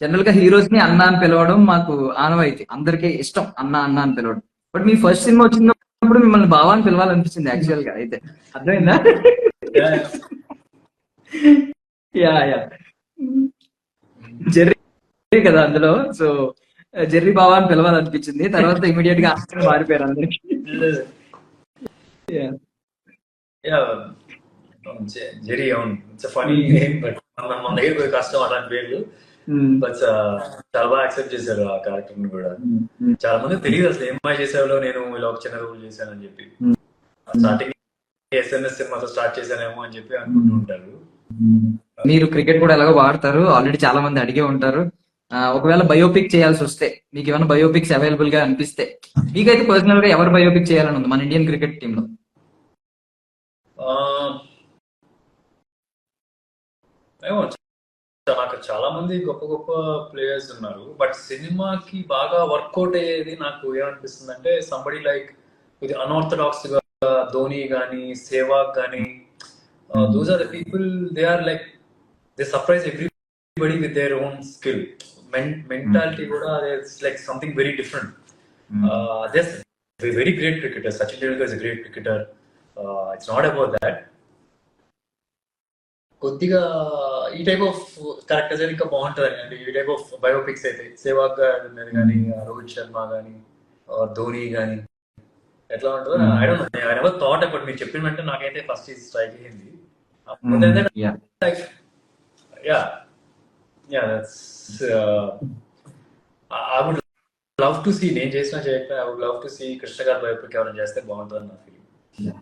జనరల్గా హీరోస్ని అన్న అని పిలవడం మాకు ఆనవాయితీ. అందరికీ ఇష్టం అన్న అన్న అని పిలవడం. బట్ మీ ఫస్ట్ సినిమా వచ్చినప్పుడు మిమ్మల్ని బావ అని పిలవాలనిపించింది యాక్చువల్గా అయితే. అర్థమైందా? యా యా జెర్రీ కదా అందులో. సో జెర్రీ బావా అని పిలవాలనిపించింది. తర్వాత ఇమీడియట్గా ఆస్కర్ మారిపోయారు అందరికి. జెర్రీ అవును ఇట్స్ ఫనీ నేమ్ బట్ మన దగ్గర కష్టం అలాంటి పేర్లు. బట్ చాలా బాగా యాక్సెప్ట్ చేశారు ఆ క్యారెక్టర్ని కూడా. Hmm. చాలా మంది తెలియదు అసలు ఏం చేసేవాళ్ళు నేను ఇలా ఒక చిన్న రోల్ చేశానని చెప్పి. Hmm. స్టార్టింగ్ ఎస్ఎన్ఎస్ సినిమాతో స్టార్ట్ చేశానేమో అని చెప్పి అనుకుంటూ ఉంటారు. మీరు క్రికెట్ కూడా ఎలాగో వాడతారు. ఆల్రెడీ చాలా మంది అడిగే ఉంటారు. ఒకవేళ బయోపిక్ చేయాల్సి వస్తే మీకు ఏమైనా బయోపిక్స్ అవైలబుల్గా అనిపిస్తే మీకైతే పర్సనల్గా ఎవరు బయోపిక్ చేయాలని ఉంది మన ఇండియన్ క్రికెట్ టీమ్లో? నాకు చాలా మంది గొప్ప గొప్ప ప్లేయర్స్ ఉన్నారు. బట్ సినిమాకి బాగా వర్కౌట్ అయ్యేది నాకు ఏమనిపిస్తుంది అంటే సంబడి లైక్ ఇది అన్ఆర్థడాక్స్గా ధోని కానీ సేవాగ్ కానీ those are the people they are like they surprise everybody with their own skill mentality కూడా like something very different very great cricketer Sachin Tendulkar is great cricketer it's not about that కొద్దిగా ఈ type of characters అయితే ఇంకా బాగుంటుంది అండి ఈ type of biopics అయితే సేవాగ్ గారు ఉన్నది కానీ రోహిత్ శర్మ కానీ ధోని కానీ ఎట్లా ఉంటుందో Hmm. I don't I never thought about మీరు చెప్పిన వెంటనే నాకైతే ఫస్ట్ ఇది స్ట్రైక్ అయ్యింది yeah like yeah yeah that's uh, I I would love to see నేను చేసిన చేయకపోయినా I would love to see Krishna garu biopic ఎవరైనా చేస్తే బాగుంటుంది నా ఫీలింగ్